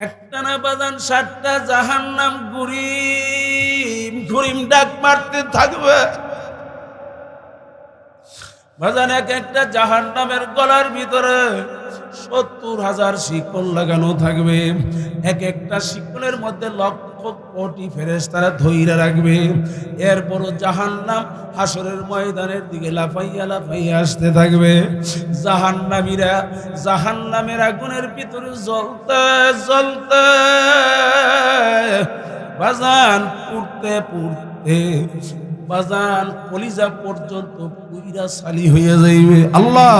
একটা না বাদান সাতটা জাহান নাম গুরিম গুরিম ডাক মারতে থাকবে। বাজান, এক একটা জাহান নামের গলার ভিতরে সত্তর হাজার শিকল লাগানো থাকবে। এক একটা শিকলের মধ্যে লক্ষ কোটি ফেরেস তারা ধৈরা রাখবে। এরপর জাহান নাম হাসরের ময়দানের দিকে লাফাইয়া লাফাইয়া আসতে থাকবে। জাহান নামীরা জাহান আগুনের ভিতরে জ্বলতে জ্বলতে বাজান পুড়তে পুড়তে, বাজান কলিজা পর্যন্ত পুইরা সালি হয়ে যাইবে। আল্লাহ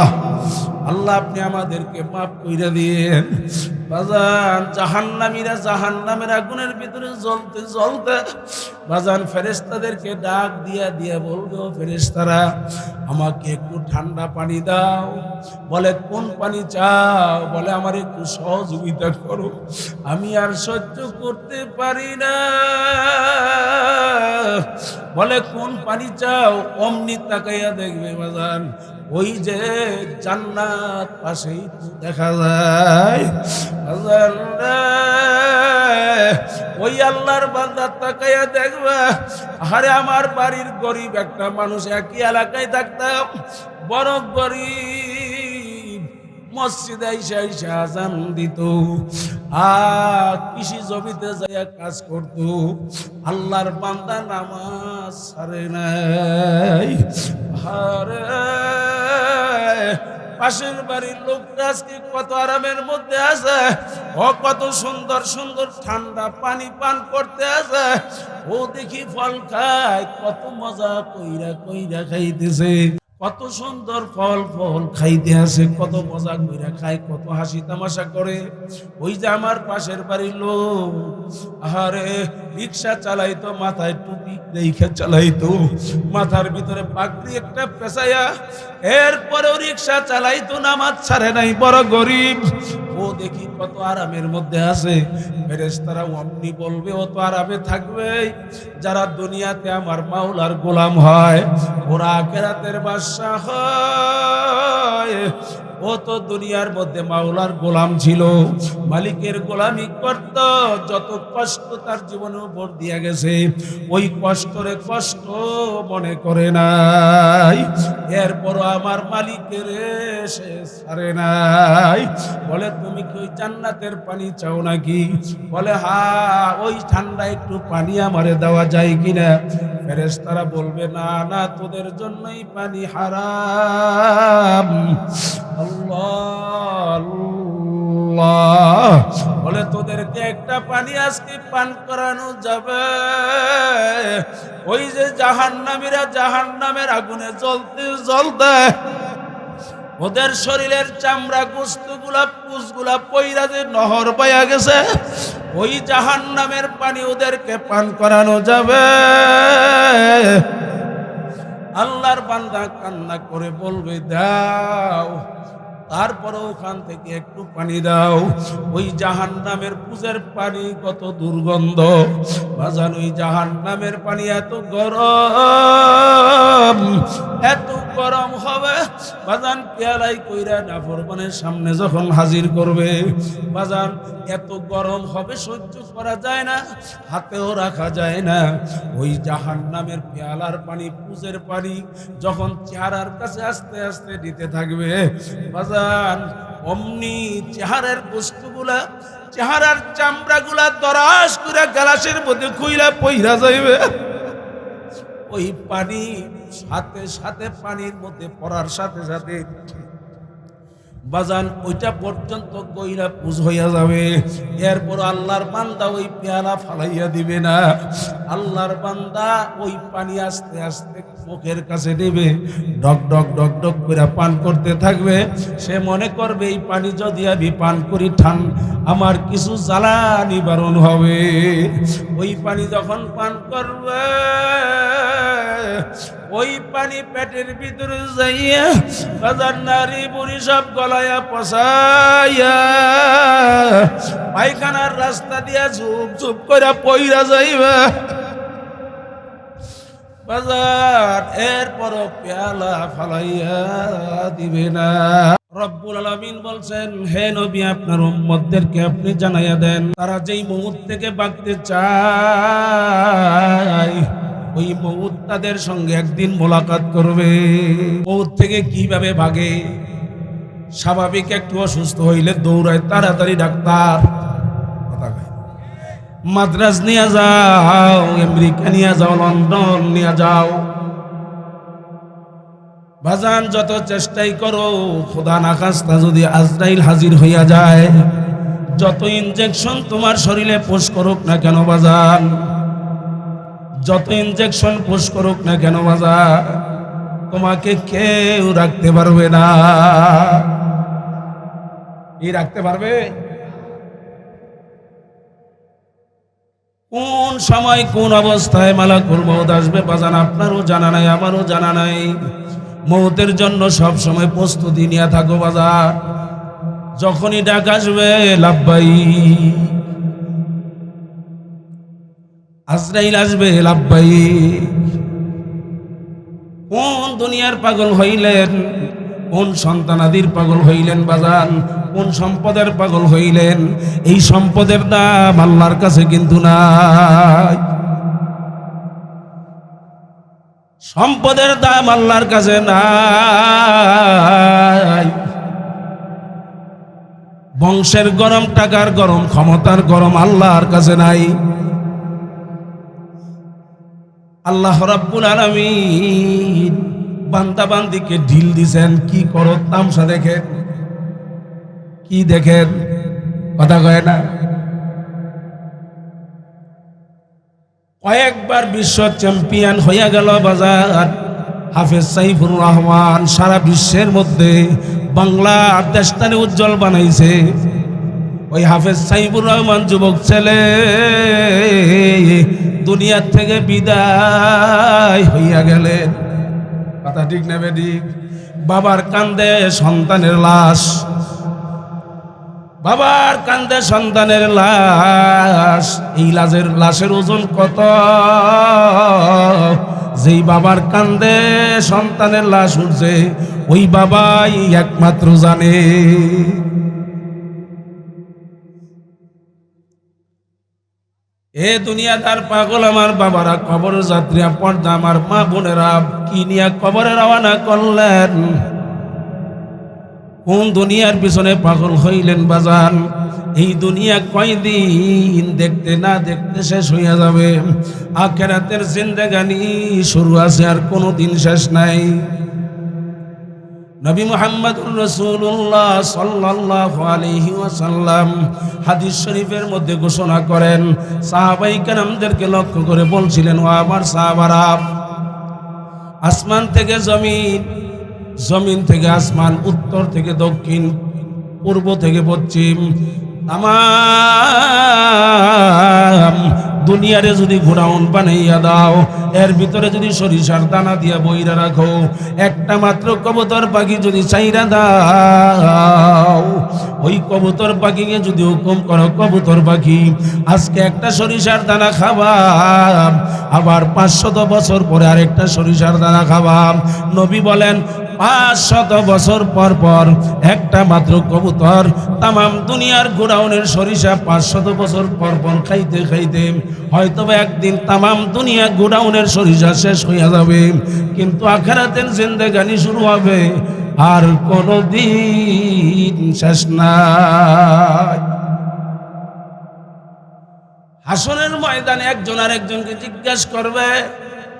আল্লাহ আপনি আমাদেরকে মাফ কইরা দিয়েন। বাজান, জাহান্নামীরা জাহান্নামের আগুনের ভিতরে জ্বলতে জ্বলতে বাজান ফেরেস্তাদেরকে ডাক দিয়া দিয়া বলবে ফেরেস্তারা আমাকে একটু ঠান্ডা পানি দাও। বলে, কোন পানি চাও? বলে, আমার একটু সহযোগিতা করো। আমি আর সহ্য করতে পারি না। বলে, কোন পানি চাও? অমনি তাকাইয়া দেখবে বাজান ওই যে জান্নাত পাশেই দেখা যায়। ওই আল্লাহর বান্দার তাকাইয়া দেখবা আরে আমার বাড়ির গরিব একটা মানুষ একই এলাকায় থাকতাম, বড় গরিব। মসজিদে আইসা আইসা আজান দিত। আর কৃষি জমিতে যাইয়া কাজ করত। আল্লাহর বান্দা নামাজ সারে নাই। আরে পাশের বাড়ির লোকটা আজকে কত আরামের মধ্যে আছে। ও কত সুন্দর সুন্দর ঠান্ডা পানি পান করতে আছে। ও দেখি ফল খায়, কত মজা কইরা কইরা খাইতেছে। কত সুন্দর ফল ফল খাইতে আসে, কত মজা কইরা খায়, কত হাসি তামাশা করে। ওই যে আমার পাশের বাড়ির লোক, আহারে, রিক্সা চালাইতো, মাথায় টুপি দেখে চালাইতো, মাথার ভিতরে পাগড়ি একটা পেশায়া এরপরেও রিক্সা চালাইতো, নামাজ ছাড়ে নাই, বড় গরিব। ও দেখি কত আরামের মধ্যে আছে। ফেরেশতারা অমনি বলবে, ও তো আরামে থাকবে যারা দুনিয়াতে আমার মাওলার গোলাম হয়, ওরা আখেরাতের বাদশা হয়। ও তো দুনিয়ার মধ্যে মাওলার গোলাম ছিল। মালিকের গোলামি করত, যত কষ্ট তার জীবনে উপর দিয়া গেছে, ওই কষ্টরে কষ্ট মনে করে নাই। এরপরও আমার মালিকের সে সারে নাই। বলে, তুমি কি ওই জান্নাতের পানি চাও নাকি? বলে, হা, ওই ঠান্ডা একটু পানি আমারে দেওয়া যায় কিনা? ফেরেশতারা বলবে, না না, তোদের জন্যই পানি হারাম। বলে, তোদেরকে একটা পানি আজকে পান করানো যাবে। ওই যে জাহান্নামীরা জাহান্নামের আগুনে জ্বলতে জ্বলতে ওদের শরীরের চামড়া গুলা পুষগুলা পইরা যে নহর পাইয়া গেছে ওই জাহান নামের পানি ওদেরকে পান করানো যাবে। আল্লাহর বান্দা কান্না করে বলবে দাও। তারপরে ওখান থেকে একটু পানি দাও। ওই জাহান নামের পুজের পানি কত দুর্গন্ধ। বাজান, ওই জাহান নামের পানি এত গরম। এত গরম হবে। বাজান, পেয়ালাই কইরা নাফরমানের সামনে যখন হাজির করবে, বাজান, এত গরম হবে, সহ্য করা যায় না, হাতেও রাখা যায় না। ওই জাহান নামের পেয়ালার পানি, পুজের পানি যখন চেহারার কাছে আস্তে আস্তে দিতে থাকবে, বাজান অমনি চেহারার বস্তুগুলা, চেহারার চামড়াগুলা দরাস করে গ্লাসের মধ্যে খুইলা পইরা যাইবে। ওই পানি সাথে সাথে পানির মধ্যে পড়ার সাথে সাথে বাজান, ওইটা পর্যন্ত গইরা পুজ হইয়া যাবে। এরপর আল্লাহর বান্দা ওই পেয়ালা ফালাইয়া দিবে না। আল্লাহর বান্দা ওই পানি আস্তে আস্তে মুখের কাছে নেবে ডক ডক ডক ডক করে পান করতে থাকবে। সে মনে করবে, এই পানি যদি আমি পান করি, ঠান, আমার কিছু জ্বালা নিবারণ হবে। ওই পানি যখন পান করবে ওই পানি পেটের ভিতরে যাইয়া বাজার নারী বুড়ি সব গলায়া পসাইয়া পায়খানার রাস্তা দিয়া ঝুপ ঝুপ করে পইরা যাইবা। বাজার এরপর পেয়ালা ফালাইয়া দিবে না। রব্বুল আলামিন বলছেন, হে নবী, আপনার উম্মতদেরকে আপনি জানাইয়া দেন, তারা যেই মুহূর্ত থেকে বাঁচতে চায় ওই মৌত তাদের সঙ্গে একদিন মোলাকাত করবে। মৌত থেকে কীভাবে ভাগে? স্বাভাবিক একটু অসুস্থ হইলে দৌড়ায় তাড়াতাড়ি ডাক্তার। মাদ্রাজ নিয়ে যাও, আমেরিকা নিয়ে যাও, লন্ডন নিয়ে যাও। বাজান যত চেষ্টাই করো, খোদা নাকাস্তা যদি আজরাইল হাজির হইয়া যায়, যত ইনজেকশন তোমার শরীরে পোষ করুক না কেন বাজান? যত ইনজেকশন পোষ করুক না কেন বাজান তোমাকে কেউ রাখতে পারবে না। এই রাখতে পারবে? কোন সময় কোন অবস্থায় মালাকুল মৌত আসবে বাজান, আপনারও জানা নাই, আমারও জানা নাই। মৌতের জন্য সব সময় প্রস্তুতি নিয়ে থাকো বাজার যখনই ডাক আসবে লাভবাই আজরাইল আসবে লাভবাই। কোন দুনিয়ার পাগল হইলেন? কোন সন্তানাদির পাগল হইলেন বাজান? কোন সম্পদের পাগল হইলেন? এই সম্পদের দাম আল্লাহর কাছে কিন্তু নাই। সম্পদের দাম আল্লাহর কাছে নাই। বংশের গরম, টাকার গরম, ক্ষমতার গরম আল্লাহর কাছে নাই। আল্লাহ রাব্বুল আলামিন বান্দা বান্দিকে ঢিল দিছেন, কি করো তামসা দেখেন, কি দেখেন, কথা কয় না? কয়েকবার বিশ্ব চ্যাম্পিয়ন হইয়া গেল বাজার, হাফেজ সাইফুর রহমান সারা বিশ্বের মধ্যে বাংলা দেশটানে উজ্জ্বল বানাইছে। ওই হাফেজ সাইবুর রহমান যুবক ছেলে, দুনিয়ার থেকে বিদায় হইয়া গেলেন কথা ঠিক না বেঠিক বাবার কান্দে সন্তানের লাশ। বাবার কান্দে সন্তানের লাশ। এই লাশের লাশের ওজন কত? যেই বাবার কান্দে সন্তানের লাশ উঠছে, ওই বাবাই একমাত্র জানে। এ দুনিয়াদার পাগল আমার বাবারা কবর যাত্রীরা পর্দা আমার মা বোনেরা, কি নিয়ে কবরে রওনা করলেন? কোন দুনিয়ার পিছনে পাগল হইলেন বাজান? এই দুনিয়া কয়দিন দেখতে না দেখতে শেষ হইয়া যাবে। আখেরাতের জিন্দেগানি শুরু আছে আর কোনো দিন শেষ নাই। নবী মুহাম্মদুর রাসূলুল্লাহ সাল্লাল্লাহু আলাইহি ওয়াসাল্লাম হাদিস শরীফের মধ্যে ঘোষণা করেন, সাহাবাই কেরামদেরকে লক্ষ্য করে বলছিলেন, ও আমার সাহাবারা, আসমান থেকে জমিন জমিন থেকে আসমান, উত্তর থেকে দক্ষিণ, পূর্ব থেকে পশ্চিম তাম দুনিয়ারে যদি ঘোরাউন বানাইয়া দাও, এর ভিতরে যদি সরিষার দানা দিয়া বইরা রাখো, একটা মাত্র কবুতর পাখি যদি চাইরা দাও। ওই কবুতর পাখিকে যদি হুকুম করো, কবুতর পাখি, আজকে একটা সরিষার দানা খাবা, আবার পাঁচশত বছর পরে আরেকটা সরিষার দানা খাবা। নবী বলেন পাঁচ শত বছর পর পর একটা মাত্র কবুতর তামাম দুনিয়ার গোডাউনের সরিষা পাঁচ শত বছর পর পর খাইতে খাইতে হয়তো একদিন তামাম দুনিয়া গোডাউনের সরিষা শেষ হইয়া যাবে, কিন্তু আখারাতের জিন্দেগানি শুরু হবে। আর কোনো দিন শেষ নাই। হাসনের ময়দানে একজন আর একজনকে জিজ্ঞাসা করবে,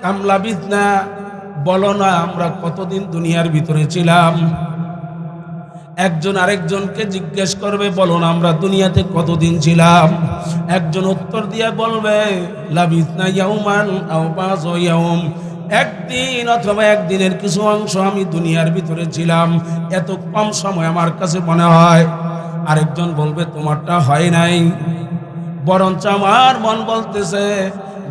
কামলা বিদনা বলো না আমরা কতদিন দুনিয়ার ভিতরে ছিলাম? একজন আরেকজনকে জিজ্ঞেস করবে, বলো না আমরা দুনিয়াতে কতদিন ছিলাম? একজন উত্তর দিয়ে বলবে, লাবিসনা ইয়াউমান আও বাজ ইয়াউম। একদিন অথবা একদিনের কিছু অংশ আমি দুনিয়ার ভিতরে ছিলাম। এত কম সময় আমার কাছে মনে হয়, আরেকজন বলবে, তোমারটা হয় নাই। বরঞ্চ আমার মন বলতেছে,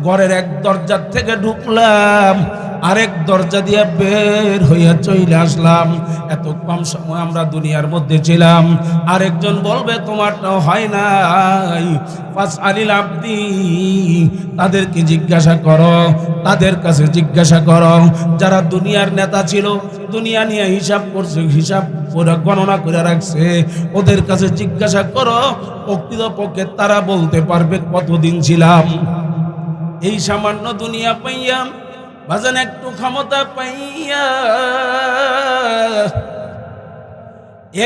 ঘরের এক দরজার থেকে ঢুকলাম। আরেক দরজা দিয়ে বের হইয়া চলে আসলাম। এত কম সময় আমরা দুনিয়ার মধ্যে ছিলাম। আরেকজন বলবে তোমারটা হয় নাই। পাঁচ আলিল আব্দি, তাদেরকে জিজ্ঞাসা করো, তাদের কাছে জিজ্ঞাসা করো। যারা দুনিয়ার নেতা ছিল, দুনিয়া নিয়ে হিসাব করছে, হিসাব করে গণনা করে রাখছে, ওদের কাছে জিজ্ঞাসা করো, প্রকৃতপক্ষে তারা বলতে পারবে কতদিন ছিলাম। এই সামান্য দুনিয়া পাইয়া বাজান একটু ক্ষমতা পাইয়া,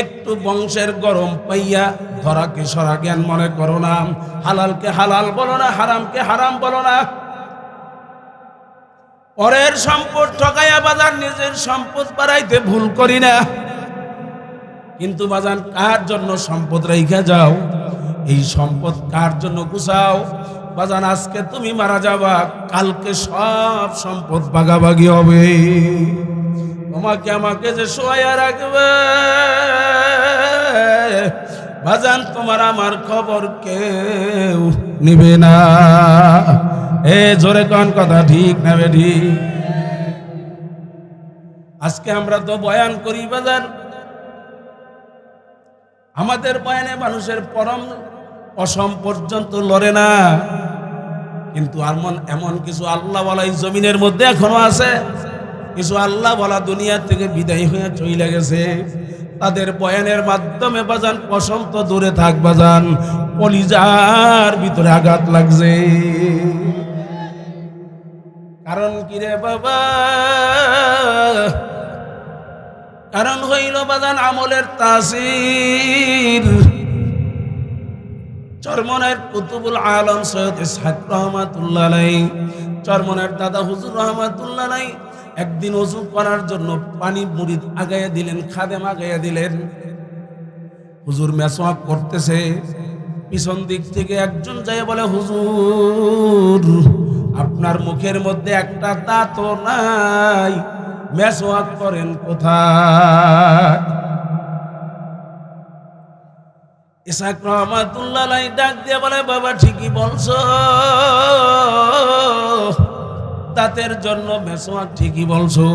একটু বংশের গরম পাইয়া, ধরাকে সরা জ্ঞান মনে করো না, হালালকে হালাল বলো না, হারামকে হারাম বলো না। পরের সম্পদ ঠকাইয়া বাজার নিজের সম্পদ বাড়াইতে ভুল করি না। কিন্তু বাজান কার জন্য সম্পদ রেখে যাও? এই সম্পদ কার জন্য গুছাও? বাজান, আজকে তুমি মারা যাবা, কালকে সব সম্পদ ভাগাভাগি হবে। তোমাকে আমাকে যে শোয়া রাখবে, বাজান, তোমার আমার খবর কেউ নিবে না। এ জোরে কোন কথা, ঠিক নেবে ঠিক? আজকে আমরা তো বয়ান করি বাজান। আমাদের বয়ানে মানুষের পরম অসম পর্যন্ত লড়ে না। কিন্তু এমন এমন কিছু আল্লাহ বলা এই জমিনের মধ্যে এখনও আছে। কিছু আল্লাহ বলা দুনিয়া থেকে বিদায় হয়ে চলে গেছে। তাদের বয়ানের মাধ্যমে বাজান তো দূরে থাক বাজান, কলিজার ভিতরে আঘাত লাগছে। কারণ কি রে বাবা? কারণ হইল বাজান আমলের তাসির। চরমনের কুতুবুল আলম সৈয়দ ইসহাক রহমাতুল্লাহ আলাই চরমনের দাদা হুজুর রহমাতুল্লাহ আলাই একদিন ওযু করার জন্য পানি মুড়ি আগাইয়া দিলেন, খাদেম আগাইয়া দিলেন। হুজুর মেসওয়াক করতেছে, পিছন দিক থেকে একজন যায় বলে, হুজুর, আপনার মুখের মধ্যে একটা দাঁতও নাই, মেসওয়াক করেন কোথায়? ইসাক রহমাতুল্লাহ ডাক দিয়ে বলে, বাবা, ঠিকই বলছো। দাঁতের জন্য মেসোয়াক ঠিকই বলছো।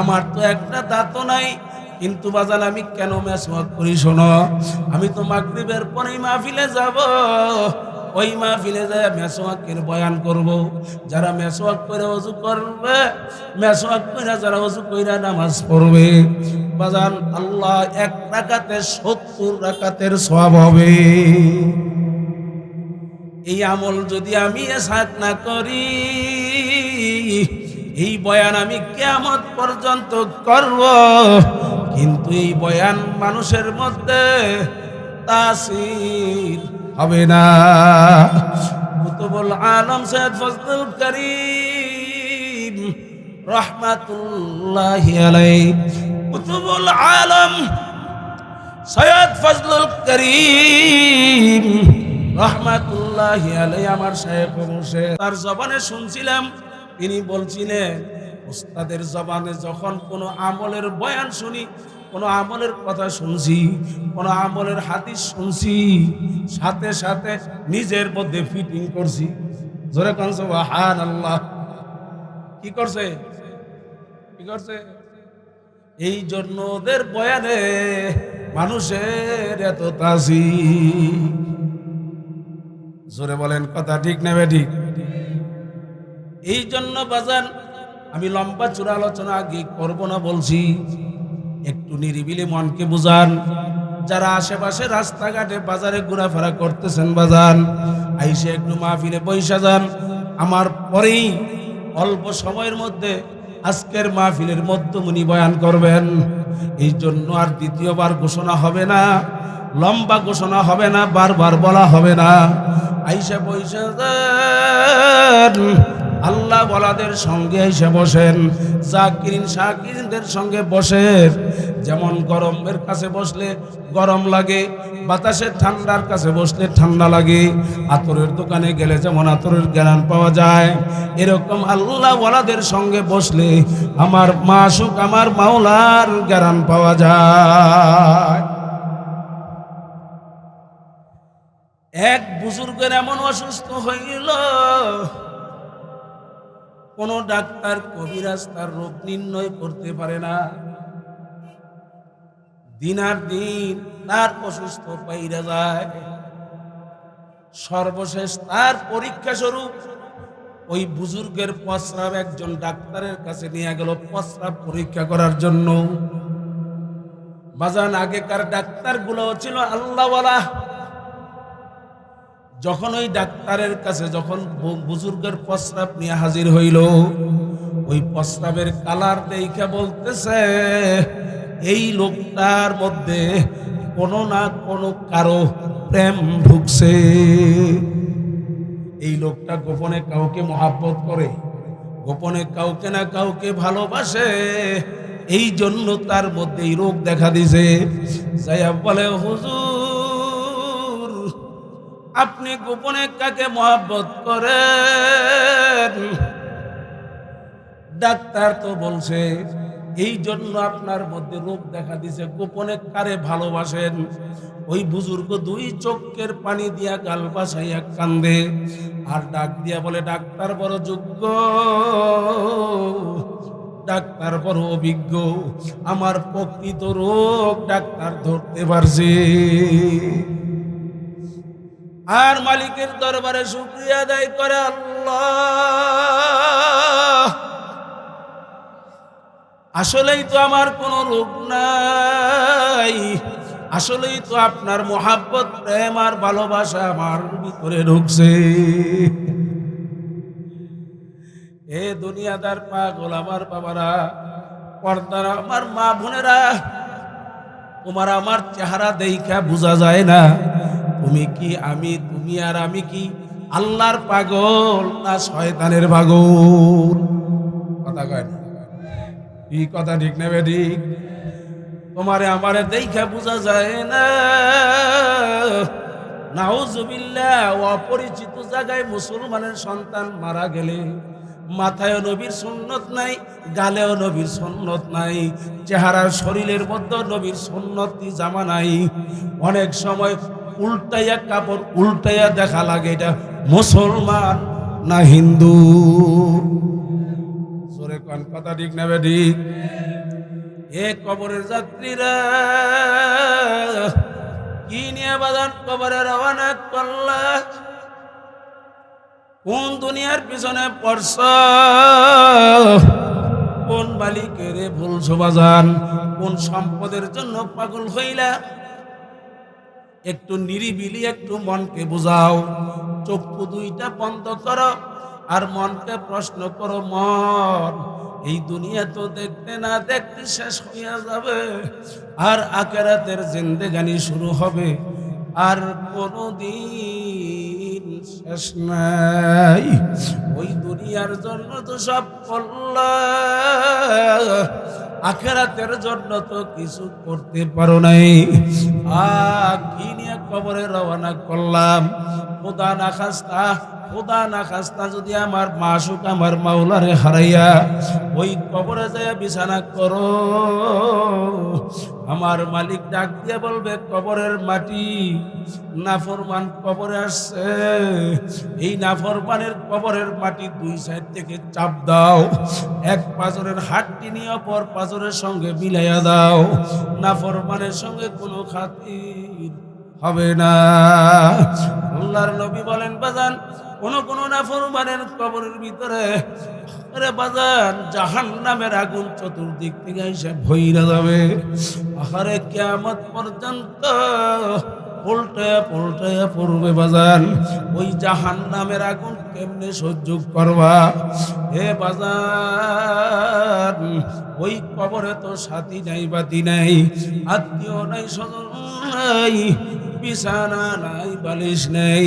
আমার তো একটা দাঁতও নাই। কিন্তু বাজাল আমি কেন মেসোয়াক করি শোনো? আমি তো মাগরিবের পরেই মাহফিলে যাব। ওই মাহফিলে যায় মেসোয়াকের বয়ান করব। যারা মেসোয়াক করে অজু করবে মেসোয়াক করে যারা অজু কইরা নামাজ পড়বে, বাজান আল্লাহ এক রাকাতে সত্তর রাকাতের সব হবে। এই আমল যদি আমি এসাক না করি, এই বয়ান আমি কেমন পর্যন্ত করব। কিন্তু এই বয়ান মানুষের মধ্যে তাসির হবে না। কুতুবুল আলম সৈয়দ ফজলুল করিম রহমাতুল্লাহ আলাই কুতুবুল আলম সৈয়দ ফজলুল করিম রহমাতুল্লাহ আলাই আমার সাহেব মুর্শিদ। তার জবানে শুনছিলাম, তিনি বলছিলেন, উস্তাদের জবানে যখন কোনো আমলের বয়ান শুনি কোনো আমলের কথা শুনছি, কোনো আমলের হাদিস শুনছি, সাথে সাথে নিজের মধ্যে ফিটিং করছি। জোরে কানছ হান আল্লাহ কি করছে? কি করছে? এই জন্য ওদের বয়ানে মানুষের এত তাজি জোরে বলেন, কথা ঠিক নেবে ঠিক? এই জন্য বাজান, আমি লম্বা চূড়া আলোচনা আগে করব না বলছি। একটু নিরিবিলি মনকে বুঝান। যারা আশেপাশে রাস্তাঘাটে বাজারে ঘোরাফেরা করতেছেন বাজান, আইসে একটু মাহফিলে পয়সা যান। আমার পরেই অল্প সময়ের মধ্যে আজকের মাহফিলের মধ্যমণি বয়ান করবেন। এই জন্য আর দ্বিতীয়বার ঘোষণা হবে না, লম্বা ঘোষণা হবে না, বারবার বলা হবে না। আইসা পয়সা যান আল্লাহ বলাদের সঙ্গে এসে বসেন, জাকিরিন শাকিরিনদের সঙ্গে বসেন। যেমন গরমের কাছে বসলে গরম লাগে বাতাসের ঠান্ডার কাছে বসলে ঠান্ডা লাগে। আতরের দোকানে গেলে যেমন আতরের জ্ঞান পাওয়া যায়। এরকম আল্লাহ ওয়ালাদের সঙ্গে বসলে আমার মা মাসুক, আমার মাওলার জ্ঞান পাওয়া যায়। এক বুজুর্গের এমন অসুস্থ হইল কোনো ডাক্তার কবিরাজ তার রোগ নির্ণয় করতে পারে না। দিনার দিন তার অসুস্থ পাইরা যায়। সর্বশেষ তার পরীক্ষা স্বরূপ ওই বুজুর্গের প্রস্রাব একজন ডাক্তারের কাছে নিয়ে গেল প্রস্রাব পরীক্ষা করার জন্য। বাজান আগেকার ডাক্তারগুলো ছিল আল্লাহওয়ালা। যখন ওই ডাক্তারের কাছে যখন বুজুর্গের প্রস্রাব নিয়ে হাজির হইল, ওই প্রস্রাবের কালার দেখে বলতেছে, এই লোকটার মধ্যে কোনো না কোনো কারও প্রেম ঢুকছে। এই লোকটা গোপনে কাউকে মহাব্বত করে, গোপনে কাউকে না কাউকে ভালোবাসে, এই জন্য তার মধ্যে এই রোগ দেখা দিছে। যাইয়া বলে, হুজুর আপনি গোপনে কাকে মহাব্বত করেন? ডাক্তার তো বলছে, এই জন্য আপনার মধ্যে রোগ দেখা দিছে, গোপনে কারে ভালোবাসেন? ওই বুজুর্গ দুই চোখের পানি দিয়া গাল বাসাইয়া কান্দে, আর ডাক দিয়া বলে, ডাক্তার বড় যোগ্য, ডাক্তার বড় অভিজ্ঞ, আমার প্রকৃত রোগ ডাক্তার ধরতে পারছে। আর মালিকের দরবারে শুক্রিয়া আদায় করে আল্লাহ। আসলেই তো আমার কোনো রোগ নাই, আসলেই তো আপনার মোহাব্বত, প্রেম আর ভালোবাসা আমার ভিতরে ঢুকছে। এ দুনিয়াদার পাগল আমার বাবারা, পর্দার আমার মা বোনেরা, তোমার আমার চেহারা দেখা বোঝা যায় না। তুমি কি আমি, তুমি আর আমি কি আল্লাহর পাগল না শয়তানের পাগল? কথা কয় না। কথা ঠিক নেবে ঠিক তোমারে আমারে দেখা বোঝা যায় না। অপরিচিত জায়গায় মুসলমানের সন্তান মারা গেলে মাথায় নবীর সুন্নত নাই, গালেও নবীর সুন্নত নাই, চেহারার শরীরের মধ্যে নবীর সুন্নতি জামা নাই। অনেক সময় উল্টাইয়া কাপড়, উল্টাইয়া দেখা লাগে এটা মুসলমান না হিন্দু? জোরে কোন, কথা ঠিক নেবে ঠিক এ কবরের যাত্রীরা, কি নিয়ে বাদান কবরে রওনা করলা? কোন দুনিয়ার পিছনে পড়ছ? কোন মালিকের ভুলছো বাজান কোন সম্পদের জন্য পাগল হইলা? একটু নিরিবিলি, একটু মনকে বুঝাও। চক্ষু দুইটা বন্ধ করো আর মনকে প্রশ্ন করো, মন, এই দুনিয়া তো দেখতে না দেখতে শেষ হইয়া যাবে আর আকেরাতের জিন্দেগানি শুরু হবে আর কোনদিন শেষ নাই। ওই দুনিয়ার জন্য তো সব করলা আখেরাতের জন্য তো কিছু করতে পারো নাই। আ কি নিয়ে কবরে রওনা করলাম? খোদা না খাস্তা, খোদা না খাস্তা যদি আমার মাসুক আমার মাওলারে হারাইয়া ওই কবরে যায় বিছানা করো। আমার মালিক ডাক দিয়ে বলবে, কবরের মাটি নাফরমান কবরে আসছে। এই নাফরমানের কবরের মাটি দুই সাইড থেকে চাপ দাও। এক পাজরের হাতটি নিয়ে অপর পাজরের সঙ্গে মিলাইয়া দাও। নাফরমানের সঙ্গে কোনো খাতির হবে না। আল্লাহর নবী বলেন, বাজান, কোন কোন নাফরমানের কবরের ভিতরে, আরে বাজান চতুর্দিক থেকে এসে যাবে। পর্যন্ত বাজান। ওই জাহান নামের আগুন কেমনে সহ্য করবা? হে বাজান, ওই কবরে তো সাথী নাই, বাতি নাই, আত্মীয় নাই, স্বজন নাই বিছানা নাই, বালিশ নেই।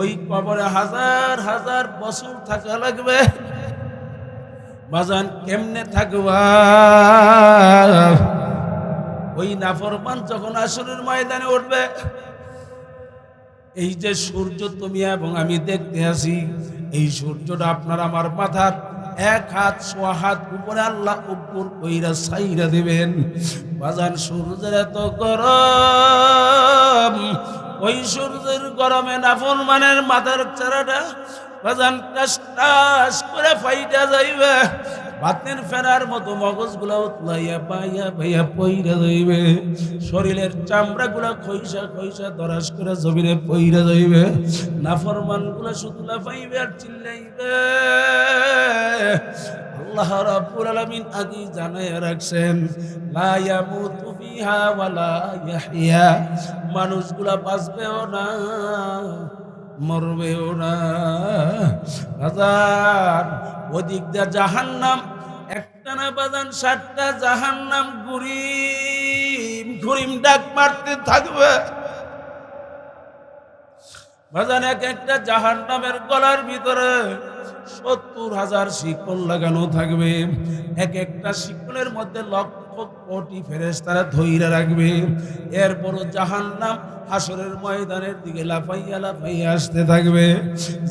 ওই কবরে হাজার হাজার বছর থাকা লাগবে। বাজান কেমনে থাকবা? ওই নাফরমান যখন আসরের ময়দানে উঠবে, এই যে সূর্য তুমি এবং আমি দেখতে আছি, এই সূর্যটা আপনার আমার মাথার এক হাত হাত উপরে আল্লাহ উপর কইরা সাইরা দিবেন। বাজান সূর্যের এত গরম, ওই সূর্যের গরমে নাফরমানের মাথার চারাটা বাজান টাস করে ফাইটা যাইবে। বাতের ফেরার মতো মগজগুলা উতলাইয়া পাইয়া পাইয়া পইরা যাইবে। শরীরের চামড়াগুলা খইসা খইসা দরাস করে জমিনে পইরা যাইবে। নাফরমানগুলা শুধু লাফাইবে আর চিল্লাইবে। আল্লাহ রাব্বুল আলামিন আগে জানায় রাখছেন, লা ইয়ামুতু ফিহা ওয়ালা ইয়াহইয়া। মানুষগুলা বাঁচবেও না, মরবেও না। বাজান ওদিক দিয়ে জাহান্নাম একটা সাতটা জাহান্নাম ঘুরিম ঘুরিম ডাক মারতে থাকবে। বাজান, এক একটা জাহান্নামের গলার ভিতরে সত্তর হাজার শিকল লাগানো থাকবে। এক একটা শিকলের মধ্যে লক্ষ কোটি ফেরেস তারা ধৈর্য রাখবে। এরপরও জাহান্নাম হাসরের ময়দানের দিকে লাফাইয়া লাফাইয়া আসতে থাকবে।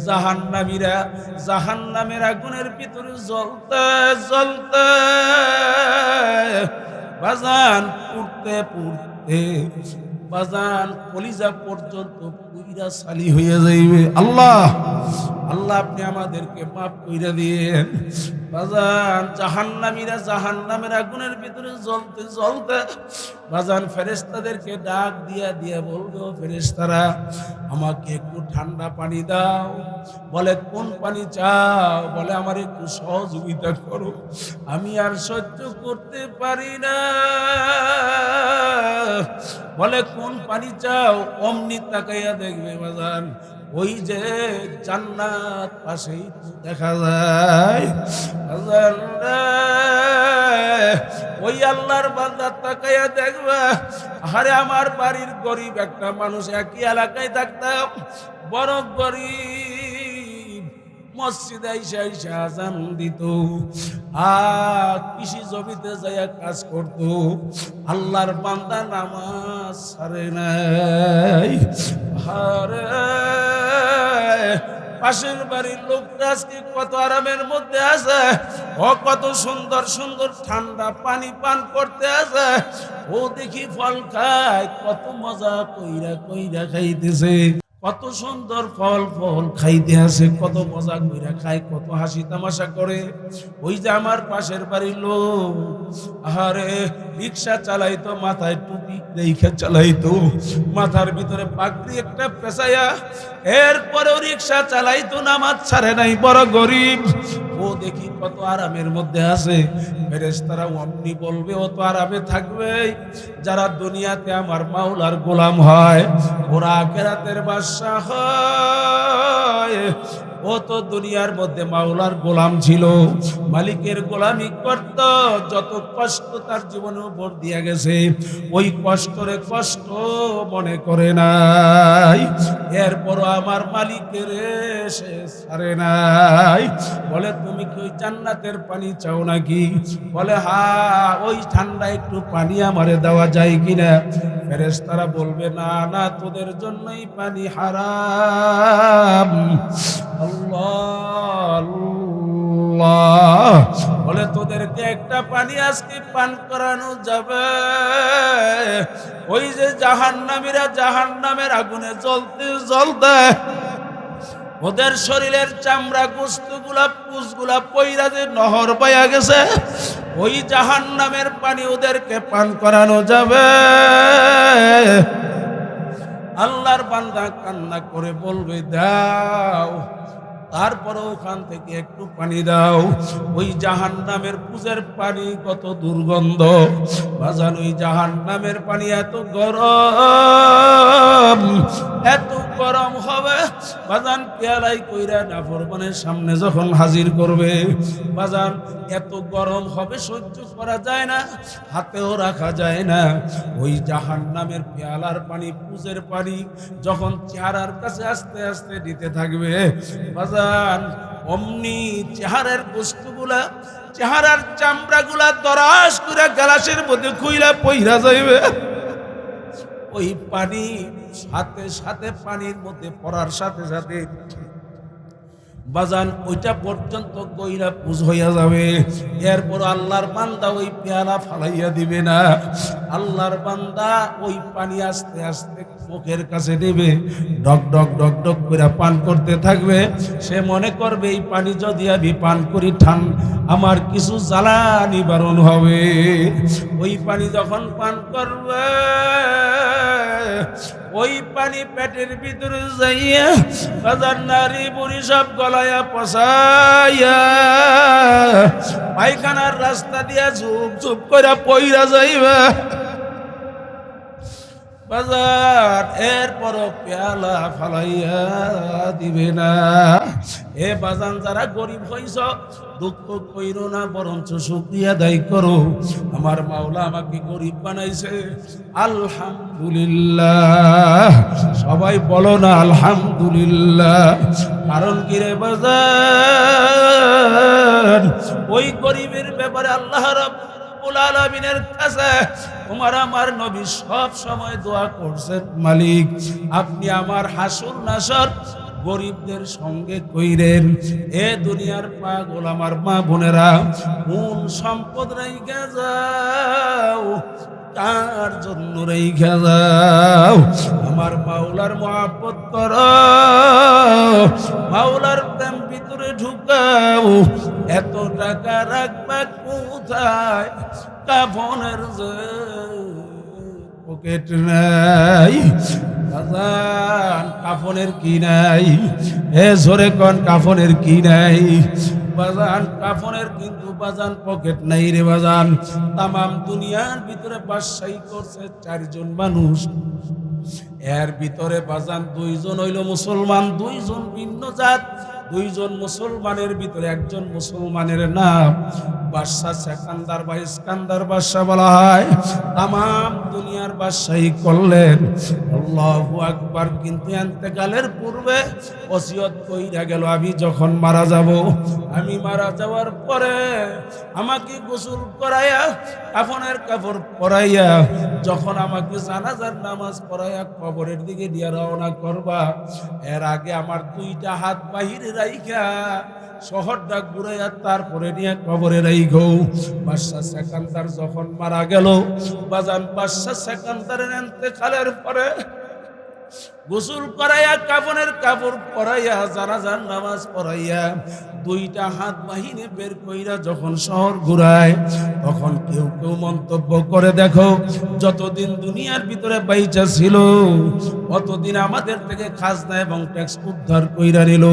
জাহান্নামীরা, জাহান্নামের আগুনের ভিতরে জ্বলতে জ্বলতে বাজান পুড়তে পুড়তে, বাজান কলিজা পর্যন্ত পুইরা সালি হয়ে যাইবে। আল্লাহ আল্লাহ আপনি আমাদেরকে মাফ কইরা দিয়েন। বাজান জাহান্নামীরা জাহান্নামের আগুনের ভিতরে জ্বলতে জ্বলতে বাজান ফেরেস্তাদেরকে ডাক দিয়া দিয়া বলবে ফেরেস্তারা আমাকে একটু ঠান্ডা পানি দাও। বলে, কোন পানি চাও? বলে, আমার একটু সহযোগিতা করো। আমি আর সহ্য করতে পারি না। বলে, কোন পানি চাও? অমনি তাকাইয়া দেখবে বাজান, ওই যে জান্নাত পাশেই দেখা যায়। ওই আল্লাহর বান্দা তাকাইয়া দেখবা, আরে আমার বাড়ির গরিব একটা মানুষ একই এলাকায় থাকতাম বড় গরিব, মসজিদে আইসা আইসা আজান দিত। আর কৃষি জমিতে যাইয়া কাজ করত, আল্লাহর বান্দা নামাজ সারে নাই। আরে পাশের বাড়ির লোকটা আজকে কত আরামের মধ্যে আছে, ও কত সুন্দর সুন্দর ঠান্ডা পানি পান করতে আছে, ও দেখি ফল খায়, কত মজা কইরা কইরা খাইতেছে। কত সুন্দর ফল ফল খাইতে আসে, কত মজা ঘুরা খায়, কত হাসি তামাশা করে। ওই যে আমার পাশের বাড়ির লোক, আহারে, রিক্সা চালাইতো, মাথায় টুপি রেখে চালাইতো। মাথার ভিতরে পাগড়ি একটা পেশায়া এরপরেও রিক্সা চালাইতো, নামাজ ছাড়ে নাই, বড় গরিব। দেখি কত আরামের মধ্যে আছে। ফেরেশতারা অমনি বলবে অত আরামে থাকবে যারা দুনিয়াতে আমার মাওলার গোলাম হয়, ওরা আখেরাতের বাদশা হয়। ও তো দুনিয়ার মধ্যে মাওলার গোলাম ছিল। মালিকের গোলামি করত, যত কষ্ট তার জীবনে উপর দিয়া গেছে। ওই কষ্টরে কষ্ট মনে করে নাই। এরপর আমার মালিকের সে সারে নাই। বলে, তুমি কি ওই জান্নাতের পানি চাও নাকি? বলে, হা, ওই ঠান্ডা একটু পানি আমারে দেওয়া যায় কিনা? ফেরেশতারা বলবে, না না, তোদের জন্যই পানি হারাম। আল্লাহ। বলে, তোদেরকে একটা পানি আজকে পান করানো যাবে। ওই যে জাহান্নামীরা জাহান্নামের আগুনে জ্বলতে জ্বলতে ওদের শরীরের চামড়া গোস্তগুলা পুষগুলা পইরা যে নহর পাইয়া গেছে, ওই জাহান নামের পানি ওদেরকে পান করানো যাবে। আল্লাহর বান্দা কান্না করে বলবে, দাও। তারপরে ওখান থেকে একটু পানি দাও। ওই জাহান নামের পুজের পানি কত দুর্গন্ধ। বাজান, ওই জাহান নামের পানি এত গরম, এত গরম হবে, বাজান পেয়ালাই কইরা নাফরমানের সামনে যখন হাজির করবে, বাজান, এত গরম হবে, সহ্য করা যায় না, হাতেও রাখা যায় না। ওই জাহান নামের পেয়ালার পানি, পুজের পানি যখন চেহারার কাছে আস্তে আস্তে দিতে থাকবে, বাজান, অমনি চেহারার বস্তুগুলা, চেহারার চামড়াগুলা দরাস করে গ্লাসের মধ্যে খুইলা পইরা যাইবে। ওই পানি সাথে সাথে পানির মধ্যে পড়ার সাথে সাথে বাজান, ওইটা পর্যন্ত গইরা পুজ হইয়া যাবে। এরপর আল্লাহর বান্দা ওই পেয়ালা ফালাইয়া দিবে না। আল্লাহর বান্দা ওই পানি আস্তে আস্তে মুখের কাছে নেবে। ডক ডক ডক ডক করে পান করতে থাকবে। সে মনে করবে, এই পানি যদি আমি পান করি, ঠান, আমার কিছু জ্বালা নিবারণ হবে। ওই পানি যখন পান করবে ওই পানি পেটের ভিতরে যাইয়া বাজার নারী বুড়ি সব গলায়া পশাইয়া পায়খানার রাস্তা দিয়া ঝুপ ঝুপ করে পইরা যাইবা। বাজার এরপর পেয়ালা ফালাইয়া দিবে না। এ বাজান, যারা গরিব হইছ, দুঃখ কইরো না, বরঞ্চ শুক্রিয়া দায়ী করো। আমার মাওলা আমাকে গরিব বানাইছে। আলহামদুলিল্লাহ। সবাই বলো না, আলহামদুলিল্লাহ। কারণ কি রে বাজার ওই গরিবের ব্যাপারে আল্লাহ রব রব্বুল আলামিনের কাছে, তোমার আমার নবী সব সময় দোয়া করছেন মালিক। আপনি আমার হাসুর নাসর গরিবদের সঙ্গে কইরেন, এ দুনিয়ার পাগল আমার মা বোনেরা, কোন সম্পদ রেখে যাও কার জন্য রেখে যাও আমার মাওলার মহাব্বত কর। মাওলার প্রেম ভিতরে ঢুকাও। এত টাকা রাখবা কোথায়? কাফনের যে পকেট নাই। কাফনের কি নাই? এ জোরে কন, কাফনের কি নাই? বাজান, কাফনের কিন্তু বাজান পকেট নাই রে বাজান। তামাম দুনিয়ার ভিতরে বাসাই করছে চারজন মানুষ। এর ভিতরে বাজান দুইজন হইল মুসলমান, দুইজন ভিন্ন জাত। দুইজন মুসলমানের ভিতরে একজন মুসলমানের নাম বাদশাহ সেকান্দার বা ইস্কান্দার বাদশাহ বলা হয়। তাম দুনিয়ার বাদশাহী করলেন। আল্লাহু আকবার। কিন্তু এন্তেকালের পূর্বে ওসিয়ত কইরা গেল, আমি যখন মারা যাব, আমি মারা যাওয়ার পরে আমাকে গোসল করাইয়া, কাফনের কাপড় পরাইয়া, যখন আমাকে জানাজার নামাজ পড়াইয়া কবরের দিকে দিয়ে রওনা করবা, এর আগে আমার দুইটা হাত বাহিরে রাইখা শহরটা ঘুরাইয়া তারপরে নিয়ে কবরে রাইখো। বাদশা সেকান্দার যখন মারা গেল, বাজান বাদশা সেকান্দারের এন্তেকালের পরে গোসল করাইয়া কাপনের কাপড় পরাইয়া, জানাজার নামাজ পড়াইয়া দুইটা হাত বাহিনী বের কইরা যখন শহর ঘুরায়, তখন কেউ কেউ মন্তব্য করে, দেখো, যতদিন দুনিয়ার ভিতরে বাইচা ছিল, অতদিন আমাদের থেকে খাজনা এবং ট্যাক্স উদ্ধার কইরা নিল।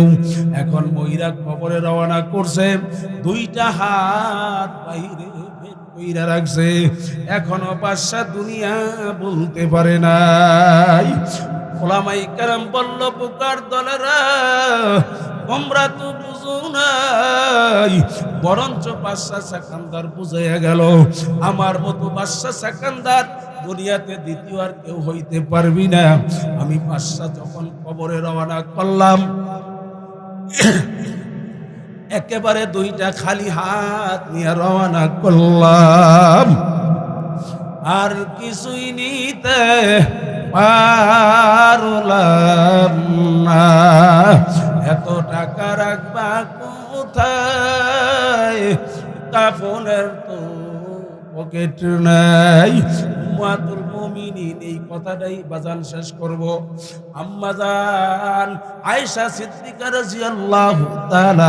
এখন মহিলা খবরে রওনা করছে, দুইটা হাত বাহিরে কইরা রাখছে, এখনও বাদশা দুনিয়া বলতে পারে নাই। ওলামাই কারাম বলল, বুকার দলেরা, তোমরা তো বুঝো নাই। বরঞ্চ বাদশাহ সেকান্দার বুঝাইয়া গেল, আমার মতো বাদশাহ সেকান্দার দুনিয়াতে দ্বিতীয় আর কেউ হইতে পারবি না। আমি বাদশাহ যখন কবরে রওনা করলাম একেবারে দুইটা খালি হাত নিয়ে রওনা করলাম। আর কিছুই নিতে পারলাম না। এত টাকা রাখবা কোথায়? কাফনের তো পকেট নাই। উম্মাতুল মুমিনিন এই কথাটাই বাজান শেষ করব। আম্মাজান আয়েশা সিদ্দিকা রাদিয়াল্লাহু তাআলা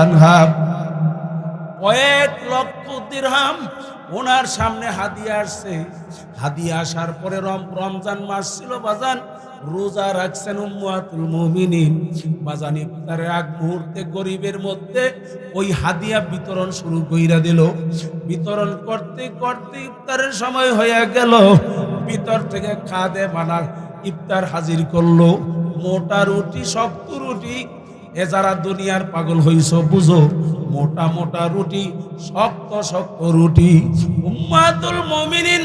কয়েক লক্ষ দিরহাম ওনার সামনে হাদিয়া আসছে। হাদিয়া আসার পরে রম, রমজান মাস ছিল বাজান, রোজা রাখছেন উম্মাতুল মুমিনিন। বাজান ইফতারের আগ মুহূর্তে গরিবের মধ্যে ওই হাদিয়া বিতরণ শুরু কইরা দিল। বিতরণ করতে করতে ইফতারের সময় হয়ে গেল। ভিতর থেকে খাদে মানার ইফতার হাজির করল। মোটা রুটি, শক্ত রুটি। এ যারা দুনিয়ার পাগল হইছ, বুঝো, মোটা মোটা রুটি, শক্ত শক্ত রুটি। উম্মাতুল মুমিনিন,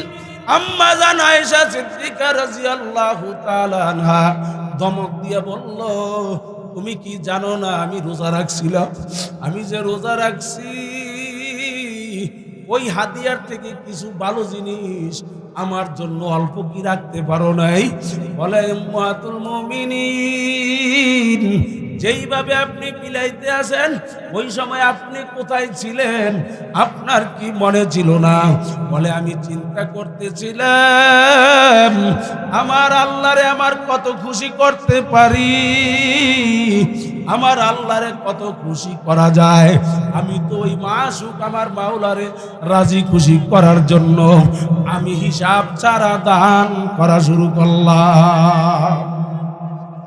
আম্মা জান আয়েশা সিদ্দিকা রাদিয়াল্লাহু তাআলা আনহা ধমক দিয়ে বলল, তুমি কি জানো না আমি রোজা রাখছিলাম? আমি যে রোজা রাখছি ওই হাদিয়ার থেকে কিছু ভালো জিনিস আমার জন্য অল্প কি রাখতে পারো নাই? বলে মাতুল যেইভাবে আপনি বিলাইতে আসেন, ওই সময় আপনি কোথায় ছিলেন? আপনার কি মনে ছিল না? বলে, আমি চিন্তা করতেছিলাম, আমার আল্লাহরে আমার কত খুশি করতে পারি। আমার আল্লাহরে কত খুশি করা যায়। আমি তো ওই মাসুক আমার মাওলারে রাজি খুশি করার জন্য আমি হিসাব ছাড়া দান করা শুরু করলাম।